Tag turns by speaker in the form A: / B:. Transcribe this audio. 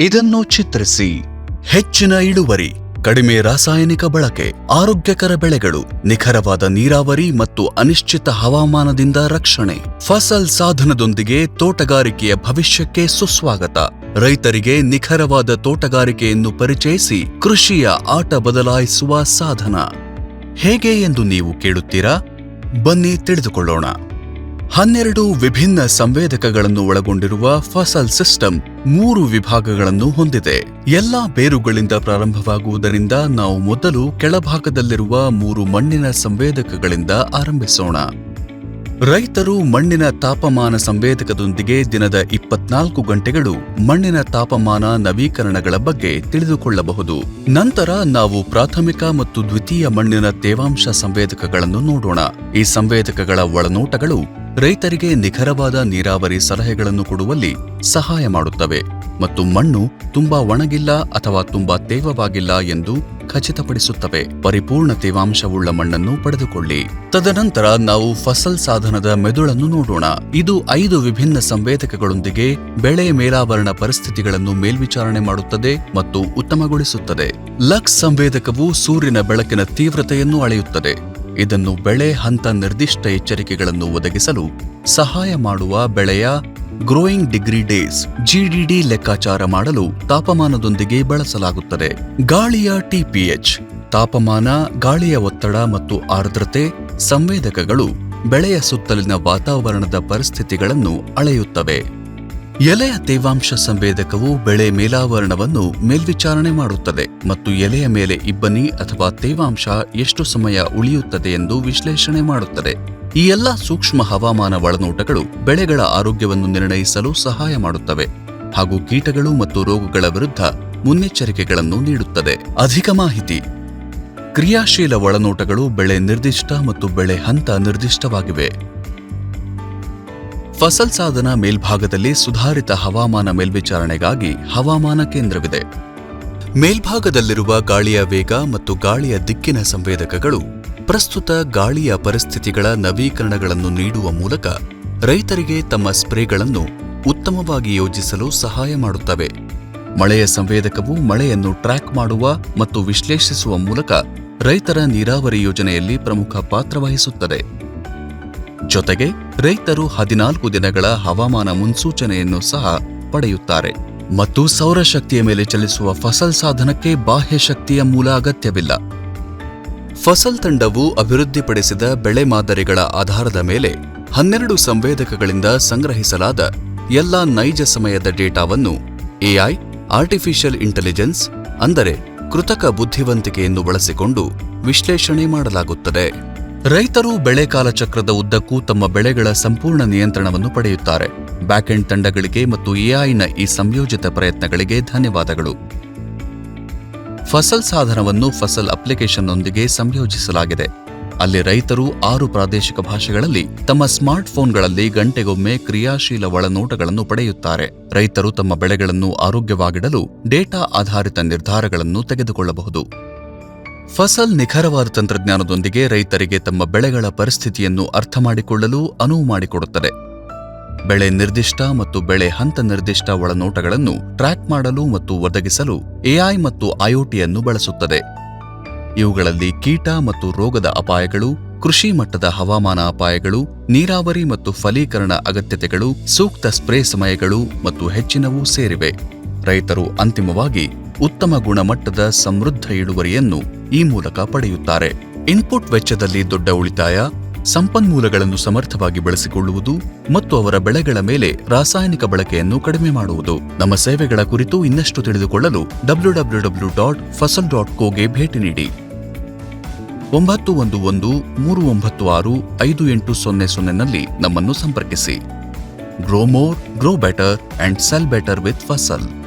A: ಇದನ್ನು ಚಿತ್ರಿಸಿ. ಹೆಚ್ಚಿನ ಇಳುವರಿ, ಕಡಿಮೆ ರಾಸಾಯನಿಕ ಬಳಕೆ, ಆರೋಗ್ಯಕರ ಬೆಳೆಗಳು, ನಿಖರವಾದ ನೀರಾವರಿ ಮತ್ತು ಅನಿಶ್ಚಿತ ಹವಾಮಾನದಿಂದ ರಕ್ಷಣೆ. ಫಸಲ್ ಸಾಧನದೊಂದಿಗೆ ತೋಟಗಾರಿಕೆಯ ಭವಿಷ್ಯಕ್ಕೆ ಸುಸ್ವಾಗತ. ರೈತರಿಗೆ ನಿಖರವಾದ ತೋಟಗಾರಿಕೆಯನ್ನು ಪರಿಚಯಿಸಿ ಕೃಷಿಯ ಆಟ ಬದಲಾಯಿಸುವ ಸಾಧನ. ಹೇಗೆ ಎಂದು ನೀವು ಕೇಳುತ್ತೀರಾ? ಬನ್ನಿ ತಿಳಿದುಕೊಳ್ಳೋಣ. ಹನ್ನೆರಡು ವಿಭಿನ್ನ ಸಂವೇದಕಗಳನ್ನು ಒಳಗೊಂಡಿರುವ ಫಸಲ್ ಸಿಸ್ಟಮ್ ಮೂರು ವಿಭಾಗಗಳನ್ನು ಹೊಂದಿದೆ. ಎಲ್ಲಾ ಬೇರುಗಳಿಂದ ಪ್ರಾರಂಭವಾಗುವುದರಿಂದ ನಾವು ಮೊದಲು ಕೆಳಭಾಗದಲ್ಲಿರುವ ಮೂರು ಮಣ್ಣಿನ ಸಂವೇದಕಗಳಿಂದ ಆರಂಭಿಸೋಣ. ರೈತರು ಮಣ್ಣಿನ ತಾಪಮಾನ ಸಂವೇದಕದೊಂದಿಗೆ ದಿನದ ಇಪ್ಪತ್ನಾಲ್ಕು ಗಂಟೆಗಳು ಮಣ್ಣಿನ ತಾಪಮಾನ ನವೀಕರಣಗಳ ಬಗ್ಗೆ ತಿಳಿದುಕೊಳ್ಳಬಹುದು. ನಂತರ ನಾವು ಪ್ರಾಥಮಿಕ ಮತ್ತು ದ್ವಿತೀಯ ಮಣ್ಣಿನ ತೇವಾಂಶ ಸಂವೇದಕಗಳನ್ನು ನೋಡೋಣ. ಈ ಸಂವೇದಕಗಳ ಒಳನೋಟಗಳು ರೈತರಿಗೆ ನಿಖರವಾದ ನೀರಾವರಿ ಸಲಹೆಗಳನ್ನು ಕೊಡುವಲ್ಲಿ ಸಹಾಯ ಮಾಡುತ್ತವೆ ಮತ್ತು ಮಣ್ಣು ತುಂಬಾ ಒಣಗಿಲ್ಲ ಅಥವಾ ತುಂಬಾ ತೇವವಾಗಿಲ್ಲ ಎಂದು ಖಚಿತಪಡಿಸುತ್ತವೆ. ಪರಿಪೂರ್ಣ ತೇವಾಂಶವುಳ್ಳ ಮಣ್ಣನ್ನು ಪಡೆದುಕೊಳ್ಳಿ. ತದನಂತರ ನಾವು ಫಸಲ್ ಸಾಧನದ ಮೆದುಳನ್ನು ನೋಡೋಣ. ಇದು ಐದು ವಿಭಿನ್ನ ಸಂವೇದಕಗಳೊಂದಿಗೆ ಬೆಳೆ ಮೇಲಾವರಣ ಪರಿಸ್ಥಿತಿಗಳನ್ನು ಮೇಲ್ವಿಚಾರಣೆ ಮಾಡುತ್ತದೆ ಮತ್ತು ಉತ್ತಮಗೊಳಿಸುತ್ತದೆ. ಲಕ್ಸ್ ಸಂವೇದಕವು ಸೂರ್ಯನ ಬೆಳಕಿನ ತೀವ್ರತೆಯನ್ನು ಅಳೆಯುತ್ತದೆ. ಇದನ್ನು ಬೆಳೆ ಹಂತ ನಿರ್ದಿಷ್ಟ ಎಚ್ಚರಿಕೆಗಳನ್ನು ಒದಗಿಸಲು ಸಹಾಯ ಮಾಡುವ ಬೆಳೆಯ ಗ್ರೋಯಿಂಗ್ ಡಿಗ್ರಿ ಡೇಸ್ ಜಿಡಿಡಿ ಲೆಕ್ಕಾಚಾರ ಮಾಡಲು ತಾಪಮಾನದೊಂದಿಗೆ ಬಳಸಲಾಗುತ್ತದೆ. ಗಾಳಿಯ ಟಿಪಿಎಚ್ ತಾಪಮಾನ, ಗಾಳಿಯ ಒತ್ತಡ ಮತ್ತು ಆರ್ದ್ರತೆ ಸಂವೇದಕಗಳು ಬೆಳೆಯ ಸುತ್ತಲಿನ ವಾತಾವರಣದ ಪರಿಸ್ಥಿತಿಗಳನ್ನು ಅಳೆಯುತ್ತವೆ. ಎಲೆಯ ತೇವಾಂಶ ಸಂವೇದಕವು ಬೆಳೆ ಮೇಲಾವರಣವನ್ನು ಮೇಲ್ವಿಚಾರಣೆ ಮಾಡುತ್ತದೆ ಮತ್ತು ಎಲೆಯ ಮೇಲೆ ಇಬ್ಬನಿ ಅಥವಾ ತೇವಾಂಶ ಎಷ್ಟು ಸಮಯ ಉಳಿಯುತ್ತದೆ ಎಂದು ವಿಶ್ಲೇಷಣೆ ಮಾಡುತ್ತದೆ. ಈ ಎಲ್ಲ ಸೂಕ್ಷ್ಮ ಹವಾಮಾನ ಒಳನೋಟಗಳು ಬೆಳೆಗಳ ಆರೋಗ್ಯವನ್ನು ನಿರ್ಣಯಿಸಲು ಸಹಾಯ ಮಾಡುತ್ತವೆ ಹಾಗೂ ಕೀಟಗಳು ಮತ್ತು ರೋಗಗಳ ವಿರುದ್ಧ ಮುನ್ನೆಚ್ಚರಿಕೆಗಳನ್ನು ನೀಡುತ್ತದೆ. ಅಧಿಕ ಮಾಹಿತಿ. ಕ್ರಿಯಾಶೀಲ ಒಳನೋಟಗಳು ಬೆಳೆ ನಿರ್ದಿಷ್ಟ ಮತ್ತು ಬೆಳೆ ಹಂತ ನಿರ್ದಿಷ್ಟವಾಗಿವೆ. ಫಸಲ್ ಸಾಧನ ಮೇಲ್ಭಾಗದಲ್ಲಿ ಸುಧಾರಿತ ಹವಾಮಾನ ಮೇಲ್ವಿಚಾರಣೆಗಾಗಿ ಹವಾಮಾನ ಕೇಂದ್ರವಿದೆ. ಮೇಲ್ಭಾಗದಲ್ಲಿರುವ ಗಾಳಿಯ ವೇಗ ಮತ್ತು ಗಾಳಿಯ ದಿಕ್ಕಿನ ಸಂವೇದಕಗಳು ಪ್ರಸ್ತುತ ಗಾಳಿಯ ಪರಿಸ್ಥಿತಿಗಳ ನವೀಕರಣಗಳನ್ನು ನೀಡುವ ಮೂಲಕ ರೈತರಿಗೆ ತಮ್ಮ ಸ್ಪ್ರೇಗಳನ್ನು ಉತ್ತಮವಾಗಿ ಯೋಜಿಸಲು ಸಹಾಯ ಮಾಡುತ್ತವೆ. ಮಳೆಯ ಸಂವೇದಕವು ಮಳೆಯನ್ನು ಟ್ರ್ಯಾಕ್ ಮಾಡುವ ಮತ್ತು ವಿಶ್ಲೇಷಿಸುವ ಮೂಲಕ ರೈತರ ನೀರಾವರಿ ಯೋಜನೆಯಲ್ಲಿ ಪ್ರಮುಖ ಪಾತ್ರ ವಹಿಸುತ್ತದೆ. ಜೊತೆಗೆ ರೈತರು ಹದಿನಾಲ್ಕು ದಿನಗಳ ಹವಾಮಾನ ಮುನ್ಸೂಚನೆಯನ್ನು ಸಹ ಪಡೆಯುತ್ತಾರೆ. ಮತ್ತು ಸೌರಶಕ್ತಿಯ ಮೇಲೆ ಚಲಿಸುವ ಫಸಲ್ ಸಾಧನಕ್ಕೆ ಬಾಹ್ಯ ಶಕ್ತಿಯ ಮೂಲ ಅಗತ್ಯವಿಲ್ಲ. ಫಸಲ್ ತಂಡವು ಅಭಿವೃದ್ಧಿಪಡಿಸಿದ ಬೆಳೆ ಮಾದರಿಗಳ ಆಧಾರದ ಮೇಲೆ ಹನ್ನೆರಡು ಸಂವೇದಕಗಳಿಂದ ಸಂಗ್ರಹಿಸಲಾದ ಎಲ್ಲಾ ನೈಜ ಸಮಯದ ಡೇಟಾವನ್ನು ಎಐ, ಆರ್ಟಿಫಿಷಿಯಲ್ ಇಂಟೆಲಿಜೆನ್ಸ್, ಅಂದರೆ ಕೃತಕ ಬುದ್ಧಿವಂತಿಕೆಯನ್ನು ಬಳಸಿಕೊಂಡು ವಿಶ್ಲೇಷಣೆ ಮಾಡಲಾಗುತ್ತದೆ. ರೈತರು ಬೆಳೆ ಕಾಲಚಕ್ರದ ಉದ್ದಕ್ಕೂ ತಮ್ಮ ಬೆಳೆಗಳ ಸಂಪೂರ್ಣ ನಿಯಂತ್ರಣವನ್ನು ಪಡೆಯುತ್ತಾರೆ. ಬ್ಯಾಕೆಂಡ್ ತಂಡಗಳಿಗೆ ಮತ್ತು ಎಐನ ಈ ಸಂಯೋಜಿತ ಪ್ರಯತ್ನಗಳಿಗೆ ಧನ್ಯವಾದಗಳು. ಫಸಲ್ ಸಾಧನವನ್ನು ಫಸಲ್ ಅಪ್ಲಿಕೇಶನ್ನೊಂದಿಗೆ ಸಂಯೋಜಿಸಲಾಗಿದೆ. ಅಲ್ಲಿ ರೈತರು ಆರು ಪ್ರಾದೇಶಿಕ ಭಾಷೆಗಳಲ್ಲಿ ತಮ್ಮ ಸ್ಮಾರ್ಟ್ಫೋನ್ಗಳಲ್ಲಿ ಗಂಟೆಗೊಮ್ಮೆ ಕ್ರಿಯಾಶೀಲ ಒಳನೋಟಗಳನ್ನು ಪಡೆಯುತ್ತಾರೆ. ರೈತರು ತಮ್ಮ ಬೆಳೆಗಳನ್ನು ಆರೋಗ್ಯವಾಗಿಡಲು ಡೇಟಾ ಆಧಾರಿತ ನಿರ್ಧಾರಗಳನ್ನು ತೆಗೆದುಕೊಳ್ಳಬಹುದು. ಫಸಲ್ ನಿಖರವಾದ ತಂತ್ರಜ್ಞಾನದೊಂದಿಗೆ ರೈತರಿಗೆ ತಮ್ಮ ಬೆಳೆಗಳ ಪರಿಸ್ಥಿತಿಯನ್ನು ಅರ್ಥಮಾಡಿಕೊಳ್ಳಲು ಅನುವು ಮಾಡಿಕೊಡುತ್ತದೆ. ಬೆಳೆ ನಿರ್ದಿಷ್ಟ ಮತ್ತು ಬೆಳೆ ಹಂತ ನಿರ್ದಿಷ್ಟ ಒಳನೋಟಗಳನ್ನು ಟ್ರ್ಯಾಕ್ ಮಾಡಲು ಮತ್ತು ಒದಗಿಸಲು ಎಐ ಮತ್ತು ಐಒಟಿಯನ್ನು ಬಳಸುತ್ತದೆ. ಇವುಗಳಲ್ಲಿ ಕೀಟ ಮತ್ತು ರೋಗದ ಅಪಾಯಗಳು, ಕೃಷಿ ಮಟ್ಟದ ಹವಾಮಾನ ಅಪಾಯಗಳು, ನೀರಾವರಿ ಮತ್ತು ಫಲೀಕರಣ ಅಗತ್ಯತೆಗಳು, ಸೂಕ್ತ ಸ್ಪ್ರೇ ಸಮಯಗಳು ಮತ್ತು ಹೆಚ್ಚಿನವೂ ಸೇರಿವೆ. ರೈತರು ಅಂತಿಮವಾಗಿ ಉತ್ತಮ ಗುಣಮಟ್ಟದ ಸಮೃದ್ಧ ಇಳುವರಿಯನ್ನು ಈ ಮೂಲಕ ಪಡೆಯುತ್ತಾರೆ. ಇನ್ಪುಟ್ ವೆಚ್ಚದಲ್ಲಿ ದೊಡ್ಡ ಉಳಿತಾಯ, ಸಂಪನ್ಮೂಲಗಳನ್ನು ಸಮರ್ಥವಾಗಿ ಬಳಸಿಕೊಳ್ಳುವುದು ಮತ್ತು ಅವರ ಬೆಳೆಗಳ ಮೇಲೆ ರಾಸಾಯನಿಕ ಬಳಕೆಯನ್ನು ಕಡಿಮೆ ಮಾಡುವುದು. ನಮ್ಮ ಸೇವೆಗಳ ಕುರಿತು ಇನ್ನಷ್ಟು ತಿಳಿದುಕೊಳ್ಳಲು W W W dot Fasal dot ಕೋಗೆ ಭೇಟಿ ನೀಡಿ. ಒಂಬತ್ತು ಒಂದು ಒಂದು ಮೂರು ಒಂಬತ್ತು ಆರು ಐದು ಎಂಟು ಸೊನ್ನೆ ಸೊನ್ನೆನಲ್ಲಿ ನಮ್ಮನ್ನು ಸಂಪರ್ಕಿಸಿ. Grow more, grow better and sell better with Fasal.